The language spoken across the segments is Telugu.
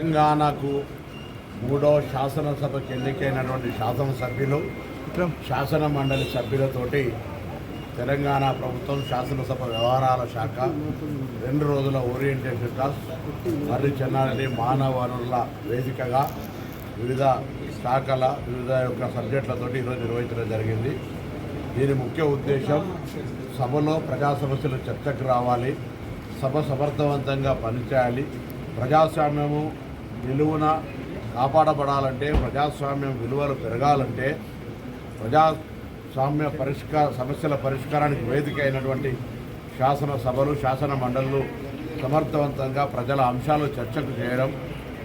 తెలంగాణకు మూడో శాసనసభకు ఎన్నికైనటువంటి శాసనసభ్యులు శాసన మండలి సభ్యులతోటి తెలంగాణ ప్రభుత్వం శాసనసభ వ్యవహారాల శాఖ రెండు రోజుల ఓరియంటేషన్ క్లాస్ మర్రి చెన్నారెడ్డి మానవ వనరుల వేదికగా వివిధ శాఖల వివిధ యొక్క సబ్జెక్టులతోటి ఈరోజు నిర్వహించడం జరిగింది. దీని ముఖ్య ఉద్దేశం సభలో ప్రజా సమస్యలు చర్చకు రావాలి సభ సమర్థవంతంగా పనిచేయాలి ప్రజాస్వామ్యము విలువన కాపాడబడాలంటే ప్రజాస్వామ్యం విలువలు పెరగాలంటే ప్రజాస్వామ్య పరిష్కార సమస్యల పరిష్కారానికి వేదిక అయినటువంటి శాసనసభలు శాసన మండళ్ళు సమర్థవంతంగా ప్రజల అంశాలు చర్చకు చేయడం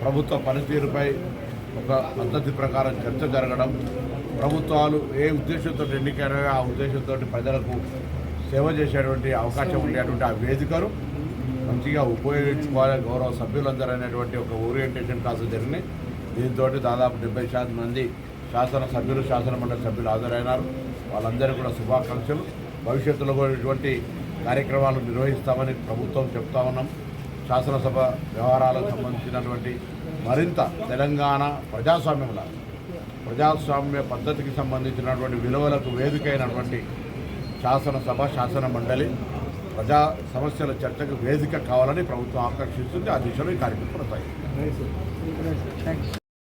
ప్రభుత్వ పనితీరుపై ఒక పద్ధతి ప్రకారం చర్చ జరగడం ప్రభుత్వాలు ఏ ఉద్దేశంతో ఎన్నికైనా ఆ ఉద్దేశంతో ప్రజలకు సేవ చేసేటువంటి అవకాశం ఉండేటువంటి ఆ వేదికను మంచిగా ఉపయోగించుకోవాలి గౌరవ సభ్యులందరూ అనేటువంటి ఒక ఓరియంటేషన్ క్లాసులు జరిగినాయి దీంతో దాదాపు డెబ్బై శాతం మంది శాసన సభ్యులు శాసన మండలి సభ్యులు హాజరైనారు. వాళ్ళందరూ కూడా శుభాకాంక్షలు. భవిష్యత్తులో కూడా ఇటువంటి కార్యక్రమాలు నిర్వహిస్తామని ప్రభుత్వం చెప్తా ఉన్నాం. శాసనసభ వ్యవహారాలకు సంబంధించినటువంటి మరింత తెలంగాణ ప్రజాస్వామ్యంలా ప్రజాస్వామ్య పద్ధతికి సంబంధించినటువంటి విలువలకు వేదికైనటువంటి శాసనసభ శాసన మండలి ప్రజా సమస్యల చర్చకు వేదిక కావాలని ప్రభుత్వం ఆకర్షిస్తుంది. ఆ దిశలో ఈ కార్యక్రమం కొనసాగింది